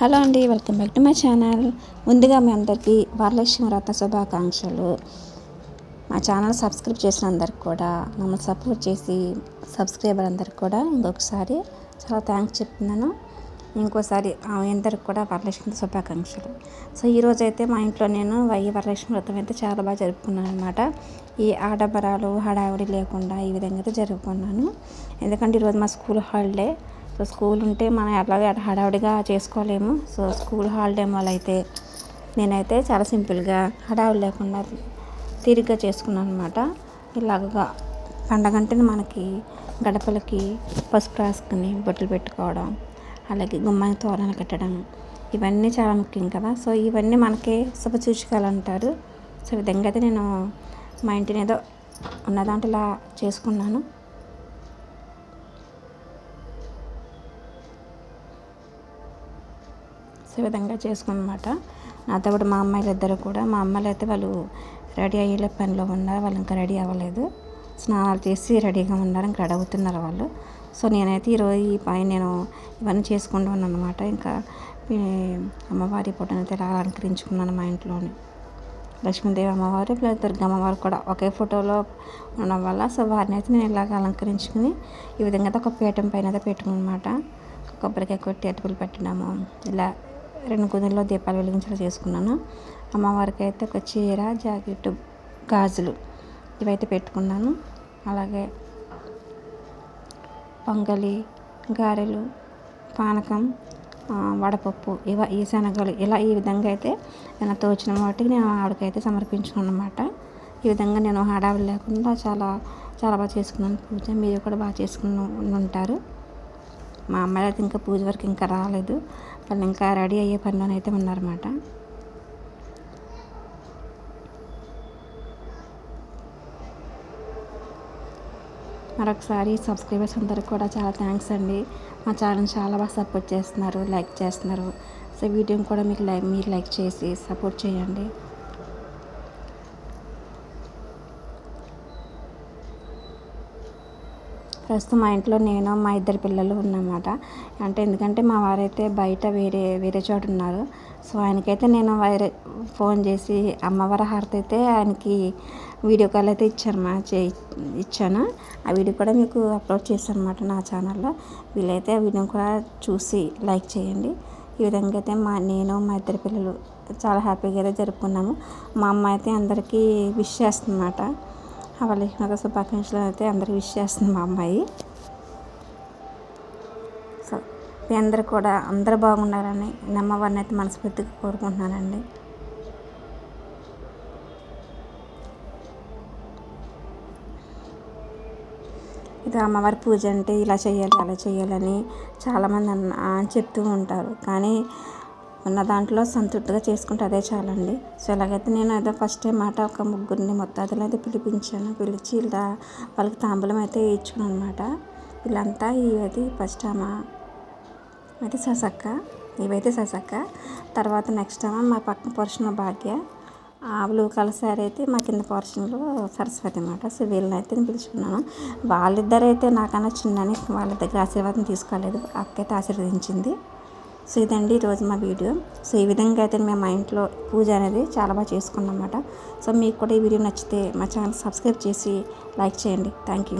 Hello అండి welcome back to my channel. ముందుగా మీ అందరికీ వరలక్ష్మి వ్రత శుభాకాంక్షలు. మా ఛానల్ సబ్స్క్రైబ్ చేసిన అందరికి కూడా మమ్మల్ని సపోర్ట్ చేసి సబ్స్క్రైబర్ అందరికి కూడా ఇంకొకసారి చాలా థ్యాంక్స్ చెప్తున్నాను. ఇంకోసారి అందరికి కూడా వరలక్ష్మి శుభాకాంక్షలు. సో ఈరోజు అయితే మా ఇంట్లో నేను వై వరలక్ష్మి వ్రతం అయితే చాలా బాగా జరుపుకున్నాను అనమాట ఈ ఆడబరాలు హడావిడి లేకుండా ఈ విధంగా అయితే జరుపుకున్నాను. ఎందుకంటే ఈరోజు మా స్కూల్ హాలిడే. సో స్కూల్ ఉంటే మనం ఎట్లాగే హడావిడిగా చేసుకోలేము. సో స్కూల్ హాలిడే వల్ల నేనైతే చాలా సింపుల్గా హడావిడి లేకుండా తీరిగ్గా చేసుకున్నాను అనమాట ఇలాగగా పండగ అంటేనే మనకి గడపలకి పసుపు రాసుకుని బొట్టలు పెట్టుకోవడం అలాగే గుమ్మాయి తోరణాలు కట్టడం ఇవన్నీ చాలా ముఖ్యం కదా. సో ఇవన్నీ మనకే శుభసూచకాలు అంటారు. సో విధంగా అయితే నేను మా ఇంటిని ఏదో ఉన్న దాంట్లో చేసుకున్నాను. ఈ విధంగా చేసుకున్నమాట. నాతో పాటు మా అమ్మాయిలు ఇద్దరు కూడా మా అమ్మాయిలు అయితే వాళ్ళు రెడీ అయ్యే పనిలో ఉన్నారు. వాళ్ళు ఇంకా రెడీ అవ్వలేదు. స్నానాలు చేసి రెడీగా ఉన్నారు. ఇంకా రెడీ అవుతున్నారు వాళ్ళు. సో నేనైతే ఈరోజు ఈ పైన నేను ఇవన్నీ చేసుకుంటూ ఉన్నాను అనమాట ఇంకా అమ్మవారి ఫోటోనైతే ఇలా అలంకరించుకున్నాను మా ఇంట్లోని. లక్ష్మీదేవి అమ్మవారు ప్లస్ దుర్గ అమ్మవారు కూడా ఒకే ఫోటోలో ఉండడం వల్ల సో వారిని అయితే నేను ఇలాగ అలంకరించుకుని ఈ విధంగా అయితే ఒక పీఠం పైన అయితే పెట్టుకున్నమాట కొబ్బరికాయ కొట్టి అటుకులు పెట్టడము ఇలా రెండు కుదుల్లో దీపాలు వెలిగించేలా చేసుకున్నాను. అమ్మవారికి అయితే ఒక చీర జాకెట్ గాజులు ఇవైతే పెట్టుకున్నాను. అలాగే పొంగలి గారెలు పానకం వడపప్పు ఇవ ఈ శనగలు ఇలా ఈ విధంగా అయితే నేను తోచిన వాటికి నేను ఆవిడకైతే సమర్పించుకున్నాను అనమాట ఈ విధంగా నేను హడావిడి లేకుండా చాలా చాలా బాగా చేసుకున్నాను. పూజ మీరు కూడా బాగా చేసుకుని ఉంటారు. మా అమ్మాయి అయితే ఇంకా పూజ వరకు ఇంకా రాలేదు. వాళ్ళు ఇంకా రెడీ అయ్యే పనిలోనైతే ఉన్నారన్నమాట. మరొకసారి సబ్స్క్రైబర్స్ అందరికి కూడా చాలా థ్యాంక్స్ అండి. మా ఛానల్ చాలా బాగా సపోర్ట్ చేస్తున్నారు లైక్ చేస్తున్నారు. సో వీడియోని కూడా మీకు లైక్ మీరు లైక్ చేసి సపోర్ట్ చేయండి. ప్రస్తుతం మా ఇంట్లో నేను మా ఇద్దరు పిల్లలు ఉన్నమాట అంటే ఎందుకంటే మా వారైతే బయట వేరే వేరే చోట ఉన్నారు. సో ఆయనకైతే నేను వేరే ఫోన్ చేసి అమ్మవారి హారతి అయితే ఆయనకి వీడియో కాల్ అయితే ఇచ్చాను మా చే ఇచ్చాను. ఆ వీడియో కూడా మీకు అప్లోడ్ చేశాను అనమాట నా ఛానల్లో. వీలైతే ఆ వీడియో కూడా చూసి లైక్ చేయండి. ఈ విధంగా అయితే మా నేను మా ఇద్దరు పిల్లలు చాలా హ్యాపీగా అయితే జరుపుకున్నాము. మా అమ్మ అయితే అందరికీ విష్ చేస్తుందన్నమాట. వాళ్ళకి శుభాకాంక్షలు అయితే అందరికి విష్ చేస్తుంది మా అమ్మాయి. సో మీ అందరు కూడా అందరు బాగున్నారని నమ్మవారిని అయితే మనస్ఫూర్తిగా కోరుకుంటున్నానండి. ఇది అమ్మవారి పూజ అంటే ఇలా చేయాలి అలా చేయాలని చాలామంది అన్న చెప్తూ ఉంటారు. కానీ ఉన్న దాంట్లో సంతృప్తిగా చేసుకుంటే అదే చాలండి. సో ఎలాగైతే నేను అయితే ఫస్ట్ టైం మాట ఒక ముగ్గురిని మొత్తాదులు అయితే పిలిపించాను. పిలిచి ఇలా వాళ్ళకి తాంబూలం అయితే వేయించుకున్నాను అనమాట వీళ్ళంతా ఇవైతే ఫస్ట్ ఆమె అయితే ససక్క ఇవైతే ససక్క తర్వాత నెక్స్ట్ ఆమె మా పక్కన పోర్షన్ భాగ్య. ఆ బ్లూ కలర్ శారీ అయితే మా కింద పోర్షన్లో సరస్వతి అనమాట సో వీళ్ళని అయితే నేను పిలుచుకున్నాను. వాళ్ళిద్దరైతే నాకన్నా చిన్నని వాళ్ళ దగ్గర ఆశీర్వాదం తీసుకోలేదు. అక్క అయితే ఆశీర్వదించింది. సో ఇదండి ఈరోజు మా వీడియో. సో ఈ విధంగా అయితే మేము మా ఇంట్లో పూజ అనేది చాలా బాగా చేసుకున్నాం అన్నమాట. సో మీకు కూడా ఈ వీడియో నచ్చితే మా ఛానల్ సబ్స్క్రైబ్ చేసి లైక్ చేయండి. Thank you